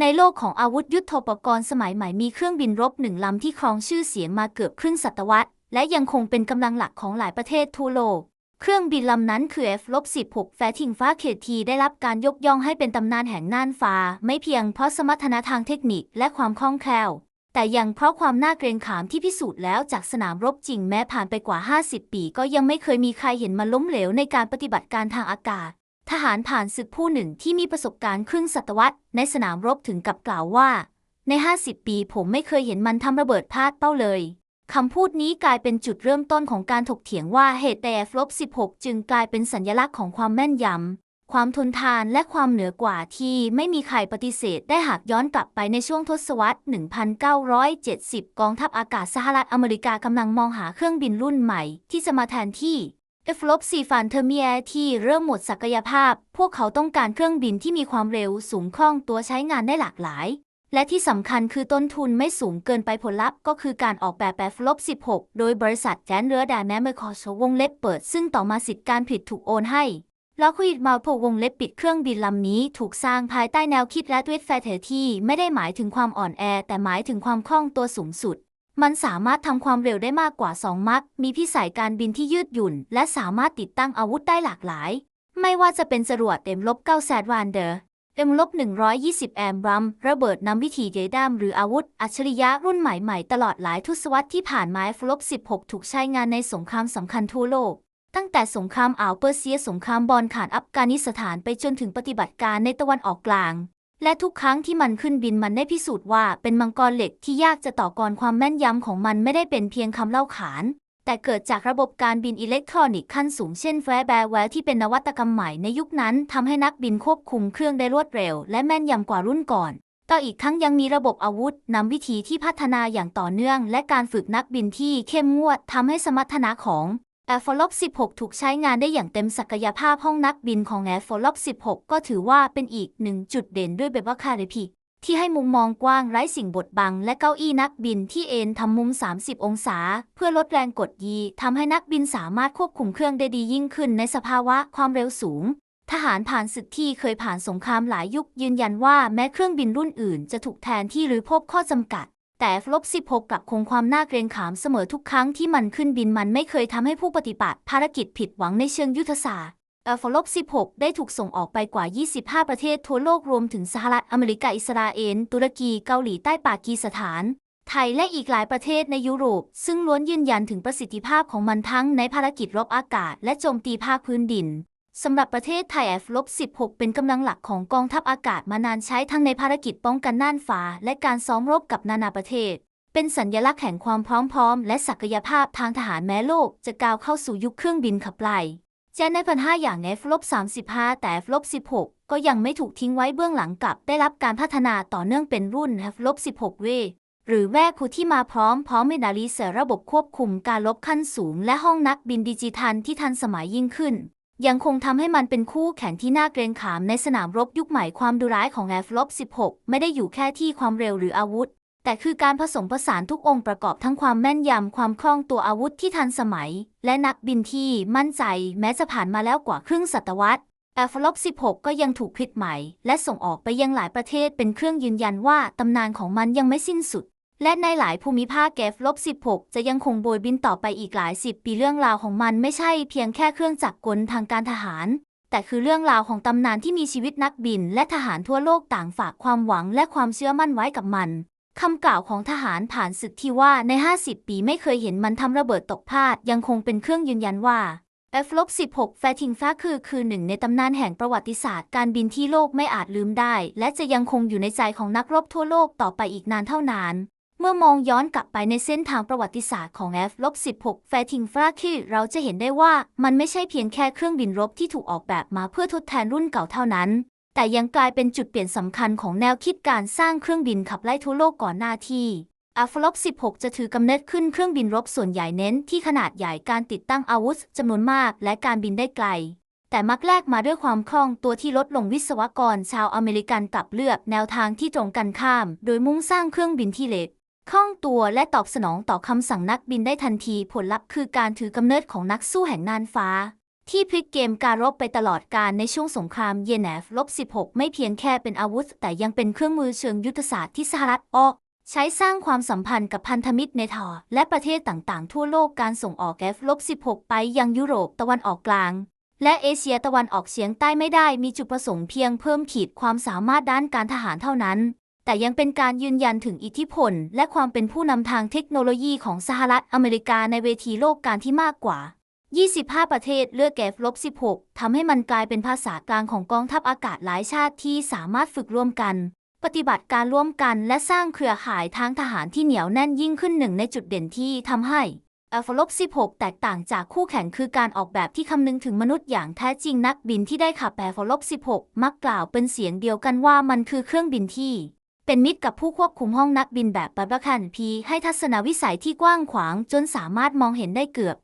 ในโลกของอาวุธยุทโธปกรณ์สมัยใหม่มีเครื่องบินรบหนึ่งลำที่ครองชื่อเสียงมาเกือบครึ่งศตวรรษ และยังคงเป็นกำลังหลักของหลายประเทศทั่วโลก เครื่องบินลำนั้นคือ F-16 แฟทิงฟ้าเขตทีได้รับการยกย่องให้เป็นตำนานแห่งน่านฟ้า ไม่เพียงเพราะสมรรถนะทางเทคนิคและความคล่องแคล่ว แต่ยังเพราะความน่าเกรงขามที่พิสูจน์แล้วจากสนามรบจริงแม้ผ่านไปกว่า 50 ปี ก็ยังไม่เคยมีใครเห็นมันล้มเหลวในการปฏิบัติการทางอากาศ ทหารผ่านศึกผู้หนึ่งที่มีประสบการณ์ครึ่งศตวรรษในสนามรบถึงกับกล่าวว่า ใน 50 ปีผมไม่เคยเห็นมันทำระเบิดพลาดเป้าเลยคำพูดนี้กลายเป็นจุดเริ่มต้นของการถกเถียงว่าเหตุใด F-16 จึงกลายเป็นสัญลักษณ์ของความแม่นยำ ความทนทานและความเหนือกว่าที่ไม่มีใครปฏิเสธได้หากย้อนกลับไปในช่วงทศวรรษ 1970 กองทัพอากาศสหรัฐอเมริกากำลังมองหาเครื่องบินรุ่นใหม่ที่จะมาแทนที่ F-4 ฟันเทอร์เมียที่เริ่มหมดศักยภาพ พวกเขาต้องการเครื่องบินที่มีความเร็วสูงคล่องตัวใช้งานได้หลากหลาย และที่สำคัญคือต้นทุนไม่สูงเกินไปผลลัพธ์ก็คือการออกแบบ F-16 โดยบริษัทแกนเรือดาแมเมอร์คอชวงเล็บเปิด ซึ่งต่อมาสิทธิการผลิตถูกโอนให้แล้วคุยมาพวงเล็บปิดเครื่องบินลำนี้ถูกสร้างภายใต้แนวคิดและด้วยแฟเทอร์ที่ไม่ได้หมายถึงความอ่อนแอ แต่หมายถึงความคล่องตัวสูงสุด มันสามารถทำความเร็วได้มากกว่า 2 มัค มีพิสัยการบินที่ยืดหยุ่น และสามารถติดตั้งอาวุธได้หลากหลาย ไม่ว่าจะเป็นจรวดเอ็มลบ9แซดวันเดอร์เอ็มลบ120แอมรัมระเบิดนำวิถีเรดามหรืออาวุธ อัจฉริยะรุ่นใหม่ๆ ตลอดหลายทศวรรษที่ผ่านมา F-16 ถูกใช้งานในสงครามสำคัญทั่วโลก ตั้งแต่สงครามอ่าวเปอร์เซียสงครามบอลข่านอัฟกานิสถานไปจนถึงปฏิบัติการในตะวันออกกลาง และทุกครั้งที่มันขึ้นบินมันได้พิสูจน์ว่าเป็นมังกรเหล็กที่ยากจะต่อกรความแม่นยำของมันไม่ได้เป็นเพียงคำเล่าขาน แต่เกิดจากระบบการบินอิเล็กทรอนิกส์ขั้นสูงเช่นแฟร์แบร์แวร์ที่เป็นนวัตกรรมใหม่ในยุคนั้นทำให้นักบินควบคุมเครื่องได้รวดเร็ว และแม่นยำกว่ารุ่นก่อน ต่ออีกทั้งยังมีระบบอาวุธนำวิธีที่พัฒนาอย่างต่อเนื่อง และการฝึกนักบินที่เข้มงวดทำให้สมรรถนะของ a i r f o l o p 16 ถูกใช้งานได้อย่างเต็มศักยภาพห้องนักบินของ a i r f o l o p 16 ก็ถือว่าเป็นอีกหนึ่งจุดเด่นด้วยแบบว่าคาริพีที่ให้มุมมองกว้างไร้สิ่งบดบัง และเก้าอี้นักบินที่เอนทำมุม 30 องศา เพื่อลดแรงกดยีทำให้นักบินสามารถควบคุมเครื่องได้ดียิ่งขึ้นในสภาวะความเร็วสูง ทหารผ่านศึกที่เคยผ่านสงครามหลายยุคยืนยันว่าแม้เครื่องบินรุ่นอื่นจะถูกแทนที่หรือพบข้อจำกัด แต่ F-16 กลับคงความน่าเกรงขามเสมอทุกครั้งที่มันขึ้นบินมันไม่เคยทำให้ผู้ปฏิบัติภารกิจผิดหวังในเชิงยุทธศาสตร์ F-16 ได้ถูกส่งออกไปกว่า 25 ประเทศทั่วโลกรวมถึงสหรัฐอเมริกาอิสราเอลตุรกีเกาหลีใต้ปากีสถาน ไทยและอีกหลายประเทศในยุโรป ซึ่งล้วนยืนยันถึงประสิทธิภาพของมันทั้งในภารกิจรบอากาศและโจมตีภาคพื้นดิน สำหรับประเทศไทย F-16 เป็นกำลังหลักของกองทัพอากาศมานานใช้ทั้งในภารกิจป้องกันน่านฟ้า และการซ้อมรบกับนานาประเทศ เป็นสัญญลักษณ์แห่งความพร้อมและศักยภาพทางทหารแม้โลก จะก้าวเข้าสู่ยุคเครื่องบินขับไล่แจ้ในพันห้าอย่าง F-35 แต่ F-16 ก็ยังไม่ถูกทิ้งไว้เบื้องหลังกับ ได้รับการพัฒนาต่อเนื่องเป็นรุ่น F-16 เวหรือแวคูที่มาพร้อมพร้อมเมนาลีเซอร์ระบบควบคุมการลบขั้นสูง และห้องนักบินดิจิทัลที่ทันสมัยยิ่งขึ้น ยังคงทำให้มันเป็นคู่แข่งที่น่าเกรงขามในสนามรบยุคใหม่ความดุร้ายของ F-16 ไม่ได้อยู่แค่ที่ความเร็วหรืออาวุธ แต่คือการผสมผสานทุกองค์ประกอบทั้งความแม่นยำความคล่องตัวอาวุธที่ทันสมัย และนักบินที่มั่นใจแม้จะผ่านมาแล้วกว่าครึ่งศตวรรษ F-16 ก็ยังถูกผลิตใหม่ และส่งออกไปยังหลายประเทศเป็นเครื่องยืนยันว่าตำนานของมันยังไม่สิ้นสุด และในหลายภูมิภาค F-16 จะยังคงโบยบินต่อไปอีกหลายสิบปีเรื่องราวของมันไม่ใช่เพียงแค่เครื่องจักรกลทางการทหาร แต่คือเรื่องราวของตำนานที่มีชีวิตนักบิน และทหารทั่วโลกต่างฝากความหวังและความเชื่อมั่นไว้กับมันคำกล่าวของทหารผ่านศึกที่ว่าใน 50 ปีไม่เคยเห็นมันทำระเบิดตกพลาดยังคงเป็นเครื่องยืนยันว่า F-16 แฟทิงฟ้าคือคือหนึ่งในตำนานแห่งประวัติศาสตร์การบินที่โลกไม่อาจลืมได้ และจะยังคงอยู่ในใจของนักรบทั่วโลกต่อไปอีกนานเท่านาน เมื่อมองย้อนกลับไปในเส้นทางประวัติศาสตร์ของ F-16 แฟทิงฟ้าคือเราจะเห็นได้ว่ามันไม่ใช่เพียงแค่เครื่องบินรบที่ถูกออกแบบมาเพื่อทดแทนรุ่นเก่าเท่านั้น แต่ยังกลายเป็นจุดเปลี่ยนสำคัญของแนวคิดการสร้างเครื่องบินขับไล่ทั่วโลกก่อนหน้าที่ F-16 จะถือกำเนิดขึ้นเครื่องบินรบส่วนใหญ่เน้นที่ขนาดใหญ่การติดตั้งอาวุธจำนวนมากและการบินได้ไกลแต่มักแลกมาด้วยความคล่องตัวที่ลดลงวิศวกรชาวอเมริกันกลับเลือกแนวทางที่ตรงกันข้าม โดยมุ่งสร้างเครื่องบินที่เล็ก คล่องตัวและตอบสนองต่อคำสั่งนักบินได้ทันทีผลลัพธ์คือการถือกำเนิดของนักสู้แห่งน่านฟ้า ที่พลิกเกมการรบไปตลอดการในช่วงสงครามเยนแอฟลบ16 ไม่เพียงแค่เป็นอาวุธ แต่ยังเป็นเครื่องมือเชิงยุทธศาสตร์ที่สหรัฐออก ใช้สร้างความสัมพันธ์กับพันธมิตรในทอและประเทศต่างๆ ทั่วโลกการส่งออกแอฟลบ16ไปยังยุโรปตะวันออกกลางและเอเชียตะวันออกเฉียงใต้ไม่ได้มีจุดประสงค์เพียงเพิ่มขีดความสามารถด้านการทหารเท่านั้น แต่ยังเป็นการยืนยันถึงอิทธิพล และความเป็นผู้นำทางเทคโนโลยีของสหรัฐอเมริกาในเวทีโลกการที่มากกว่า 25 ประเทศเลือกแกฟลบ 16 ทำให้มันกลายเป็นภาษากลางของกองทัพอากาศหลายชาติที่สามารถฝึกร่วมกัน ปฏิบัติการร่วมกันและสร้างเครือข่ายทางทหารที่เหนียวแน่นยิ่งขึ้นหนึ่งในจุดเด่นที่ทำให้ a f ลบ 16 แตกต่างจากคู่แข่งคือการออกแบบที่คำนึงถึงมนุษย์อย่างแท้จริงนักบินที่ได้ขับแ f ลบ 16 มักกล่าวเป็นเสียงเดียวกันว่ามันคือเครื่องบินที่ เป็นมิตรกับผู้ควบคุมห้องนักบินแบบบับคันพีให้ทัศนวิสัยที่กว้างขวางจนสามารถมองเห็นได้เกือบ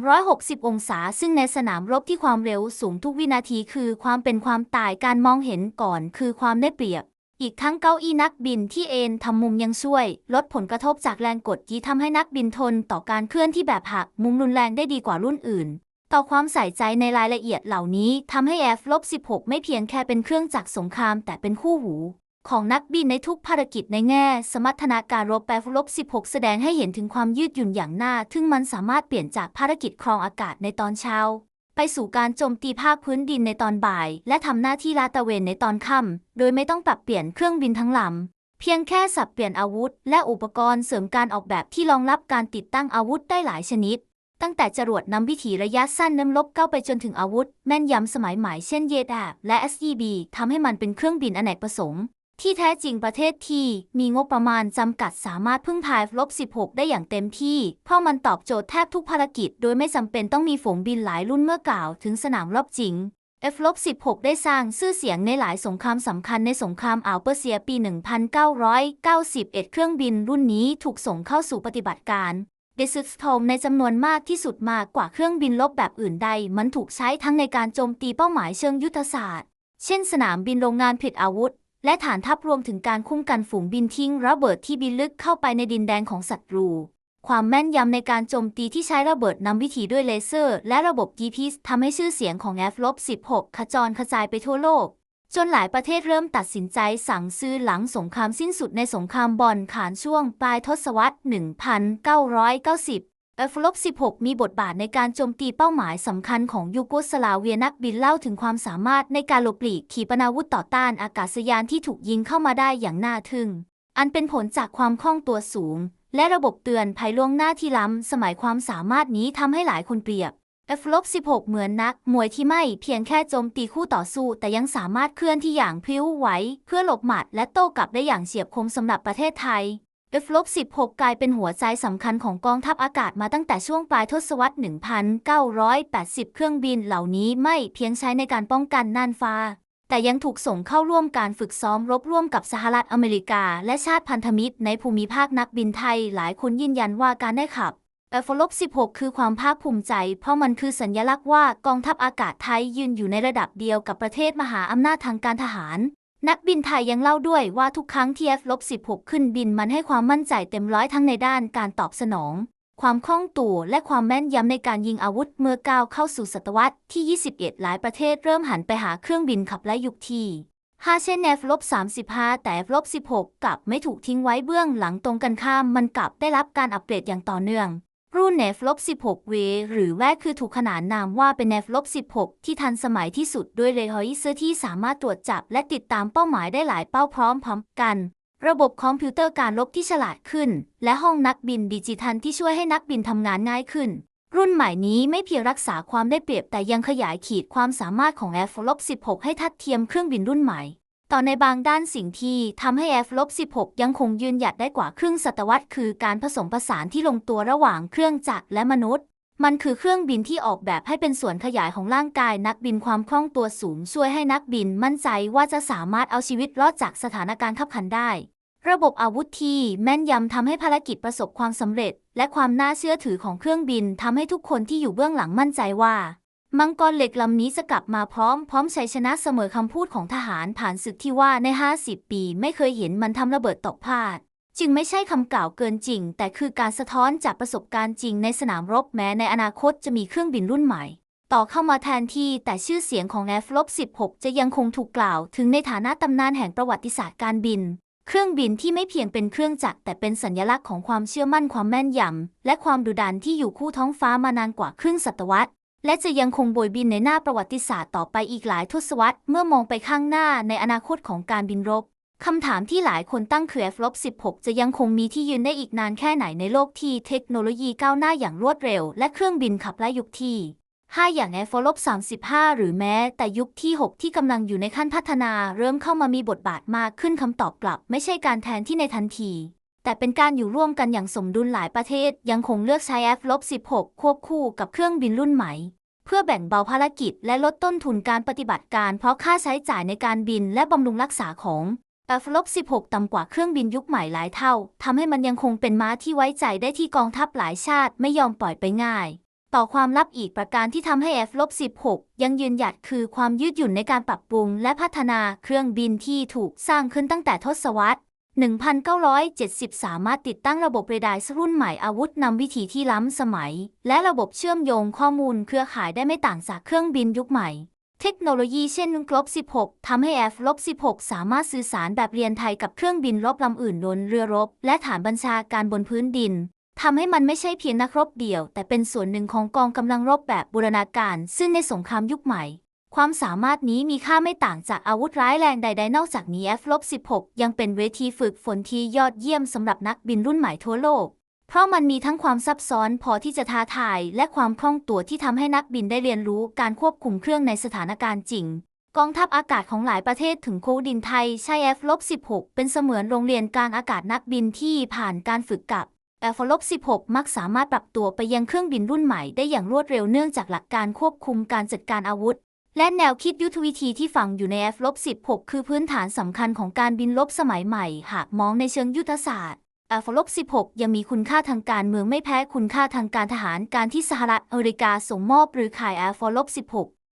360 องศา ซึ่งในสนามรบที่ความเร็วสูงทุกวินาทีคือความเป็นความตายการมองเห็นก่อนคือความได้เปรียบ อีกทั้งเก้าอี้นักบินที่เอนทำมุมยังช่วย ลดผลกระทบจากแรงกดที่ทำให้นักบินทนต่อการเคลื่อนที่แบบหักมุมรุนแรงได้ดีกว่ารุ่นอื่นต่อความใส่ใจในรายละเอียดเหล่านี้ทำให้ F-16 ไม่เพียงแค่เป็นเครื่องจักรสงครามแต่เป็นคู่หู ของนักบินในทุกภารกิจในแง่ สมรรถนาการรบ F-16 แสดงให้เห็นถึงความยืดหยุ่นอย่างน่าทึ่งมันสามารถเปลี่ยนจากภารกิจครองอากาศในตอนเช้า ไปสู่การโจมตีภาคพื้นดินในตอนบ่าย และทำหน้าที่ลาดตระเวนในตอนค่ำโดยไม่ต้องปรับเปลี่ยนเครื่องบินทั้งลำเพียงแค่สับเปลี่ยนอาวุธ และอุปกรณ์เสริมการออกแบบที่รองรับการติดตั้งอาวุธได้หลายชนิด ตั้งแต่จรวดนำวิถีระยะสั้นน้ำลบเก้าไปจนถึงอาวุธ แม่นยำสมัยใหม่เช่นเยดาบและ SEB ทำให้มันเป็นเครื่องบินอเนกประสงค์ ที่แท้จริงประเทศที่มีงบประมาณจำกัดสามารถพึ่งพายลบ16 ได้อย่างเต็มที่ เพราะมันตอบโจทย์แทบทุกภารกิจ โดยไม่จำเป็นต้องมีฝูงบินหลายรุ่นเมื่อกล่าวถึงสนามรบจริง F-16 ได้สร้างชื่อเสียงในหลายสงครามสำคัญในสงครามอ่าวเปอร์เซียปี 1991 เครื่องบินรุ่นนี้ถูกส่งเข้าสู่ปฏิบัติการเดซิสโทมในจำนวนมากที่สุดมากกว่าเครื่องบินลบแบบอื่นใด มันถูกใช้ทั้งในการโจมตีเป้าหมายเชิงยุทธศาสตร์ เช่นสนามบินโรงงานผลิตอาวุธ และฐานทัพรวมถึงการคุ้มกันฝูงบินทิ้งระเบิดที่บินลึกเข้าไปในดินแดนของศัตรู ความแม่นยำในการโจมตีที่ใช้ระเบิดนำวิถีด้วยเลเซอร์ และระบบ GPS ทำให้ชื่อเสียงของ F-16 ขจรกระจายไปทั่วโลก จนหลายประเทศเริ่มตัดสินใจสั่งซื้อหลังสงครามสิ้นสุดในสงครามบอลขานช่วงปลายทศวรรษ 1990 F-16 มีบทบาทในการโจมตีเป้าหมายสำคัญของยูโกสลาเวียนักบินเล่าถึงความสามารถในการหลบหลีกขีปนาวุธต่อต้านอากาศยานที่ถูกยิงเข้ามาได้อย่างน่าทึ่ง อันเป็นผลจากความคล่องตัวสูง และระบบเตือนภัยล่วงหน้าที่ล้ำสมัยความสามารถนี้ทำให้หลายคนเปรียบ F-16 เหมือนนักมวยที่ไม่เพียงแค่โจมตีคู่ต่อสู้ แต่ยังสามารถเคลื่อนที่อย่างพิ้วไหวเพื่อหลบหมัดและโต้กลับได้อย่างเฉียบคมสำหรับประเทศไทย F-16 กลายเป็นหัวใจสำคัญของกองทัพอากาศมาตั้งแต่ช่วงปลายทศวรรษ 1980 เครื่องบินเหล่านี้ไม่เพียงใช้ในการป้องกันน่านฟ้า แต่ยังถูกส่งเข้าร่วมการฝึกซ้อมรบร่วมกับสหรัฐอเมริกา และชาติพันธมิตรในภูมิภาคนักบินไทย หลายคนยืนยันว่าการได้ขับ F-16 คือความภาคภูมิใจ เพราะมันคือสัญลักษณ์ว่ากองทัพอากาศไทยยืนอยู่ในระดับเดียวกับประเทศมหาอำนาจทางการทหาร นักบินไทยยังเล่าด้วยว่าทุกครั้งที่ F-16 ขึ้นบินมันให้ความมั่นใจเต็มร้อยทั้งในด้านการตอบสนอง ความคล่องตัวและความแม่นยำในการยิงอาวุธเมื่อก้าวเข้าสู่ศตวรรษที่ 21 หลายประเทศเริ่มหันไปหาเครื่องบินขับไล่ยุคที่5เช่น F-35 แต่ F-16 กลับไม่ถูกทิ้งไว้เบื้องหลังตรงกันข้ามมันกลับได้รับการอัปเกรดอย่างต่อเนื่อง รุ่น F-16V หรือแวคือถูกขนานนามว่าเป็น F-16 ที่ทันสมัยที่สุดด้วยเรดาร์เซอร์ที่สามารถตรวจจับและติดตามเป้าหมายได้หลายเป้าพร้อมๆกัน ระบบคอมพิวเตอร์การลบที่ฉลาดขึ้น และห้องนักบินดิจิทัลที่ช่วยให้นักบินทำงานง่ายขึ้น รุ่นใหม่นี้ไม่เพียงรักษาความได้เปรียบแต่ยังขยายขีดความสามารถของ F-16 ให้ทัดเทียมเครื่องบินรุ่นใหม่ ต่อในบางด้านสิ่งที่ทำให้ F-16 ยังคงยืนหยัดได้กว่าครึ่งศตวรรษ คือการผสมผสานที่ลงตัวระหว่างเครื่องจักรและมนุษย์ มันคือเครื่องบินที่ออกแบบให้เป็นส่วนขยายของร่างกายนักบินความคล่องตัวสูง ช่วยให้นักบินมั่นใจว่าจะสามารถเอาชีวิตรอดจากสถานการณ์ขับขันได้ ระบบอาวุธที่แม่นยำทำให้ภารกิจประสบความสำเร็จ และความน่าเชื่อถือของเครื่องบินทำให้ทุกคนที่อยู่เบื้องหลังมั่นใจว่า มังกรเหล็กลำนี้จะกลับมาพร้อมพร้อมชัยชนะเสมอคำพูดของทหารผ่านศึกที่ว่าใน 50 ปีไม่เคยเห็นมันทำระเบิดตกพลาด จึงไม่ใช่คำกล่าวเกินจริง แต่คือการสะท้อนจากประสบการณ์จริงในสนามรบแม้ในอนาคตจะมีเครื่องบินรุ่นใหม่ ต่อเข้ามาแทนที่แต่ชื่อเสียงของ F-16 จะยังคงถูกกล่าว ถึงในฐานะตำนานแห่งประวัติศาสตร์การบิน เครื่องบินที่ไม่เพียงเป็นเครื่องจักรแต่เป็นสัญลักษณ์ของความเชื่อมั่นความแม่นยำและความดุดันที่อยู่คู่ท้องฟ้ามานานกว่าครึ่งศตวรรษ และจะยังคงโบยบินในหน้าประวัติศาสตร์ต่อไปอีกหลายทศวรรษ เมื่อมองไปข้างหน้าในอนาคตของการบินรบคำถามที่หลายคนตั้งคือ F-16 จะยังคงมีที่ยืนได้อีกนานแค่ไหนในโลกที่เทคโนโลยีก้าวหน้าอย่างรวดเร็ว และเครื่องบินขับไล่ยุคที่ 5 อย่าง F-35 หรือแม้แต่ยุคที่ 6 ที่กำลังอยู่ในขั้นพัฒนา เริ่มเข้ามามีบทบาทมากขึ้นคำตอบกลับ ไม่ใช่การแทนที่ในทันที แต่เป็นการอยู่ร่วมกันอย่างสมดุลหลายประเทศยังคงเลือกใช้ F-16 ควบคู่กับเครื่องบินรุ่นใหม่ เพื่อแบ่งเบาภารกิจและลดต้นทุนการปฏิบัติการ เพราะค่าใช้จ่ายในการบินและบำรุงรักษาของ F-16 ต่ำกว่าเครื่องบินยุคใหม่หลายเท่าทำให้มันยังคงเป็นม้าที่ไว้ใจได้ที่กองทัพหลายชาติไม่ยอมปล่อยไปง่าย ต่อความลับอีกประการที่ทำให้ F-16 ยังยืนหยัดคือความยืดหยุ่นในการปรับปรุง และพัฒนาเครื่องบินที่ถูกสร้างขึ้นตั้งแต่ทศวรรษ 1970สามารถติดตั้งระบบเรดาร์รุ่นใหม่อาวุธนำวิถีที่ล้ำสมัย และระบบเชื่อมโยงข้อมูลเครือข่ายได้ไม่ต่างจากเครื่องบินยุคใหม่ เทคโนโลยีเช่นลบ16ทำให้ F-16 สามารถสื่อสารแบบเรียนไทยกับเครื่องบินรบลำอื่นบนเรือรบ และฐานบัญชาการบนพื้นดินทำให้มันไม่ใช่เพียงนักรบเดี่ยว แต่เป็นส่วนหนึ่งของกองกำลังรบแบบบูรณาการ ซึ่งในสงครามยุคใหม่ ความสามารถนี้มีค่าไม่ต่างจากอาวุธร้ายแรงใด ๆ นอกจากนี้ F-16 ยังเป็นเวทีฝึกฝนที่ยอดเยี่ยมสำหรับนักบินรุ่นใหม่ทั่วโลก เพราะมันมีทั้งความซับซ้อนพอที่จะท้าทาย และความคล่องตัวที่ทำให้นักบินได้เรียนรู้การควบคุมเครื่องในสถานการณ์จริง กองทัพอากาศของหลายประเทศถึงโคดินไทยใช้ F-16 เป็นเสมือนโรงเรียนการอากาศนักบินที่ผ่านการฝึกกับ F-16 มักสามารถปรับตัวไปยังเครื่องบินรุ่นใหม่ได้อย่างรวดเร็วเนื่องจากหลักการควบคุมการจัดการอาวุธ และแนวคิดยุทธวิธีที่ฝังอยู่ใน F-16 คือพื้นฐานสำคัญของการบินลบสมัยใหม่ หากมองในเชิงยุทธศาสตร์ F-16 ยังมีคุณค่าทางการเมืองไม่แพ้คุณค่าทางการทหารการที่สหรัฐอเมริกาส่งมอบหรือขาย F-16